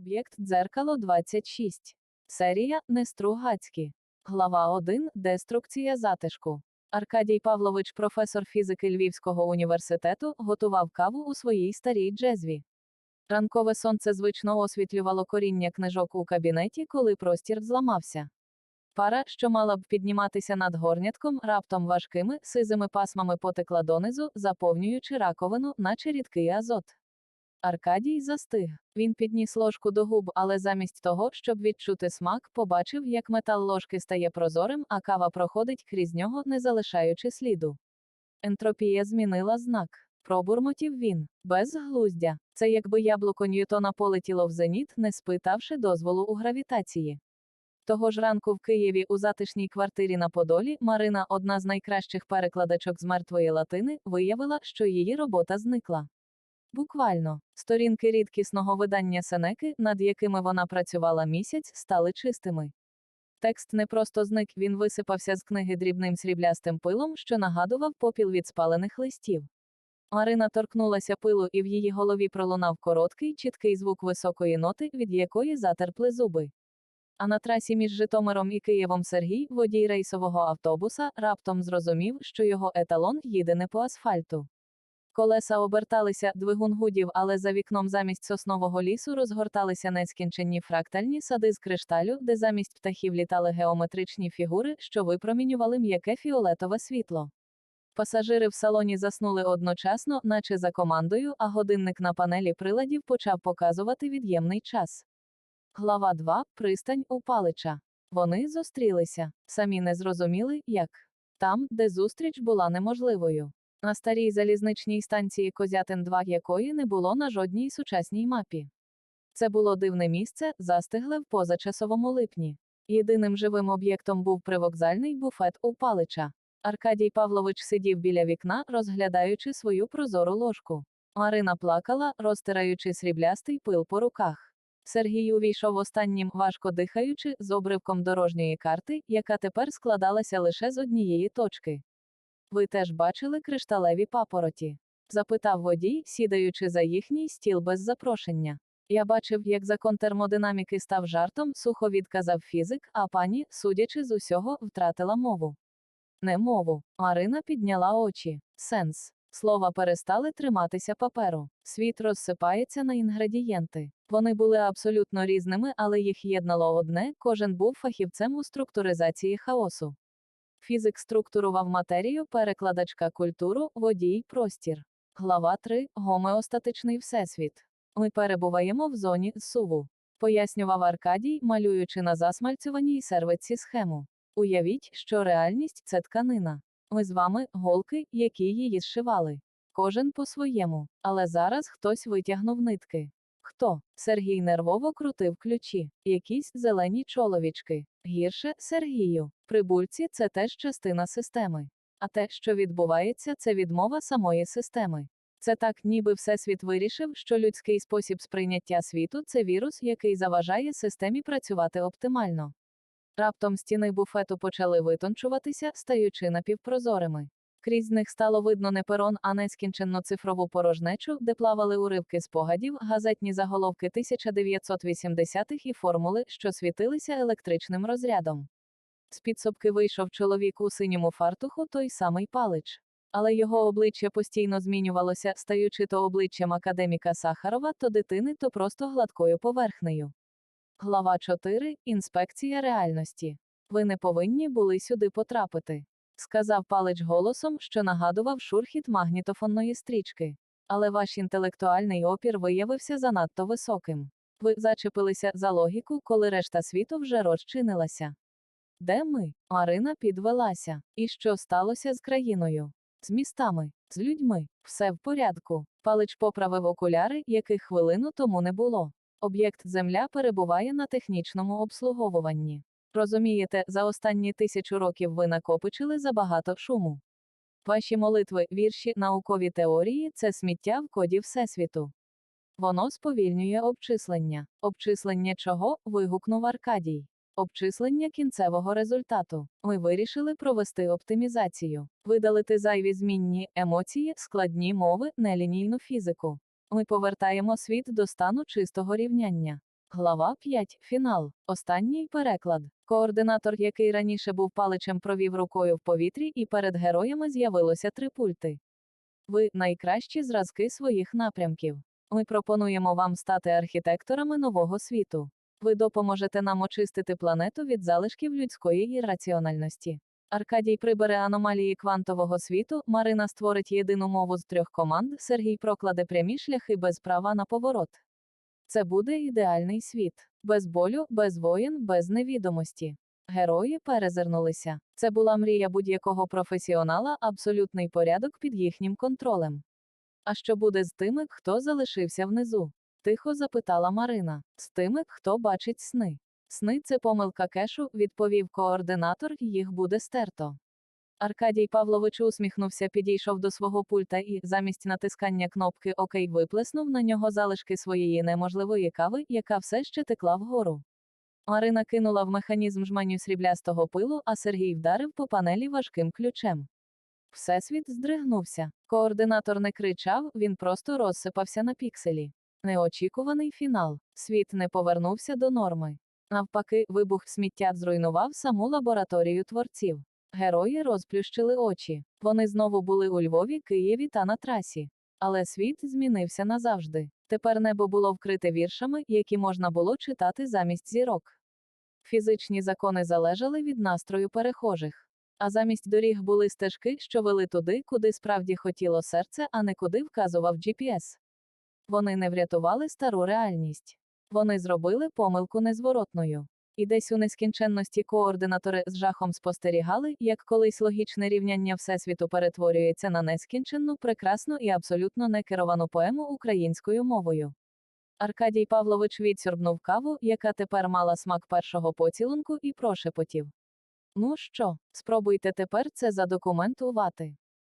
Об'єкт дзеркало 26. Серія Нестругацькі. Глава 1. Деструкція затишку. Аркадій Павлович, професор фізики Львівського університету, готував каву у своїй старій джезві. Ранкове сонце звично освітлювало коріння книжок у кабінеті, коли простір зламався. Пара, що мала б підніматися над горнятком, раптом важкими, сизими пасмами потекла донизу, заповнюючи раковину, наче рідкий азот. Аркадій застиг. Він підніс ложку до губ, але замість того, щоб відчути смак, побачив, як метал ложки стає прозорим, а кава проходить крізь нього, не залишаючи сліду. Ентропія змінила знак. Пробурмотів він, без глуздя. Це якби яблуко Ньютона полетіло в зеніт, не спитавши дозволу у гравітації. Того ж ранку в Києві у затишній квартирі на Подолі Марина, одна з найкращих перекладачок з мертвої латини, виявила, що її робота зникла. Буквально, сторінки рідкісного видання Сенеки, над якими вона працювала місяць, стали чистими. Текст не просто зник, він висипався з книги дрібним сріблястим пилом, що нагадував попіл від спалених листів. Марина торкнулася пилу, і в її голові пролунав короткий, чіткий звук високої ноти, від якої затерпли зуби. А на трасі між Житомиром і Києвом Сергій, водій рейсового автобуса, раптом зрозумів, що його еталон їде не по асфальту. Колеса оберталися, двигун гудів, але за вікном замість соснового лісу розгорталися нескінченні фрактальні сади з кришталю, де замість птахів літали геометричні фігури, що випромінювали м'яке фіолетове світло. Пасажири в салоні заснули одночасно, наче за командою, а годинник на панелі приладів почав показувати від'ємний час. Глава 2. Пристань у Палича. Вони зустрілися, самі не зрозуміли, як. Там, де зустріч була неможливою. На старій залізничній станції Козятин 2 якої не було на жодній сучасній мапі. Це було дивне місце, застигле в позачасовому липні. Єдиним живим об'єктом був привокзальний буфет у Палича. Аркадій Павлович сидів біля вікна, розглядаючи свою прозору ложку. Марина плакала, розтираючи сріблястий пил по руках. Сергій увійшов останнім, важко дихаючи, з обривком дорожньої карти, яка тепер складалася лише з однієї точки. Ви теж бачили кришталеві папороті? запитав водій, сідаючи за їхній стіл без запрошення. Я бачив, як закон термодинаміки став жартом, сухо відказав фізик, а пані, судячи з усього, втратила мову. Не мову. Марина підняла очі. Сенс. Слова перестали триматися паперу. Світ розсипається на інгредієнти. Вони були абсолютно різними, але їх єднало одне кожен був фахівцем у структуризації хаосу. Фізик структурував матерію, перекладачка культуру, водій, простір. Глава 3. Гомеостатичний всесвіт. Ми перебуваємо в зоні суву. Пояснював Аркадій, малюючи на засмальцюваній сервиці схему. Уявіть, що реальність це тканина. Ми з вами голки, які її зшивали. Кожен по-своєму. Але зараз хтось витягнув нитки. Хто? Сергій нервово крутив ключі. Якісь зелені чоловічки. Гірше Сергію. Прибульці це теж частина системи. А те, що відбувається, це відмова самої системи. Це так, ніби Всесвіт вирішив, що людський спосіб сприйняття світу це вірус, який заважає системі працювати оптимально. Раптом стіни буфету почали витончуватися, стаючи напівпрозорими. Крізь них стало видно не перон, а нескінченну цифрову порожнечу, де плавали уривки спогадів, газетні заголовки 1980-х і формули, що світилися електричним розрядом. З підсобки вийшов чоловік у синьому фартуху, той самий палич. Але його обличчя постійно змінювалося, стаючи то обличчям академіка Сахарова, то дитини, то просто гладкою поверхнею. Глава 4. Інспекція реальності. Ви не повинні були сюди потрапити. Сказав палич голосом, що нагадував шурхіт магнітофонної стрічки. Але ваш інтелектуальний опір виявився занадто високим. Ви зачепилися за логіку, коли решта світу вже розчинилася. Де ми? Марина підвелася. І що сталося з країною? З містами, з людьми. Все в порядку. Палич поправив окуляри, яких хвилину тому не було. Об'єкт Земля перебуває на технічному обслуговуванні. Розумієте, за останні тисячу років ви накопичили забагато шуму. Ваші молитви, вірші, наукові теорії це сміття в коді Всесвіту. Воно сповільнює обчислення. Обчислення чого? вигукнув Аркадій. Обчислення кінцевого результату. Ми вирішили провести оптимізацію, видалити зайві змінні емоції, складні мови, нелінійну фізику. Ми повертаємо світ до стану чистого рівняння. Глава 5. Фінал. Останній переклад. Координатор, який раніше був паличем, провів рукою в повітрі, і перед героями з'явилося три пульти. Ви найкращі зразки своїх напрямків. Ми пропонуємо вам стати архітекторами нового світу. Ви допоможете нам очистити планету від залишків людської ірраціональності. Аркадій прибере аномалії квантового світу, Марина створить єдину мову з трьох команд, Сергій прокладе прямі шляхи без права на поворот. Це буде ідеальний світ. Без болю, без воїн, без невідомості. Герої перезирнулися. Це була мрія будь-якого професіонала, абсолютний порядок під їхнім контролем. А що буде з тими, хто залишився внизу? Тихо запитала Марина. З тими, хто бачить сни. Сни це помилка кешу, відповів координатор, їх буде стерто. Аркадій Павлович усміхнувся, підійшов до свого пульта і, замість натискання кнопки ОК, виплеснув на нього залишки своєї неможливої кави, яка все ще текла вгору. Марина кинула в механізм жменю сріблястого пилу, а Сергій вдарив по панелі важким ключем. Всесвіт здригнувся. Координатор не кричав, він просто розсипався на пікселі. Неочікуваний фінал. Світ не повернувся до норми. Навпаки, вибух сміття зруйнував саму лабораторію творців. Герої розплющили очі. Вони знову були у Львові, Києві та на трасі. Але світ змінився назавжди. Тепер небо було вкрите віршами, які можна було читати замість зірок. Фізичні закони залежали від настрою перехожих. А замість доріг були стежки, що вели туди, куди справді хотіло серце, а не куди вказував GPS. Вони не врятували стару реальність. Вони зробили помилку незворотною. І десь у нескінченності координатори з жахом спостерігали, як колись логічне рівняння Всесвіту перетворюється на нескінченну, прекрасну і абсолютно некеровану поему українською мовою. Аркадій Павлович відсорбнув каву, яка тепер мала смак першого поцілунку, і прошепотів. Ну що, спробуйте тепер це задокументувати.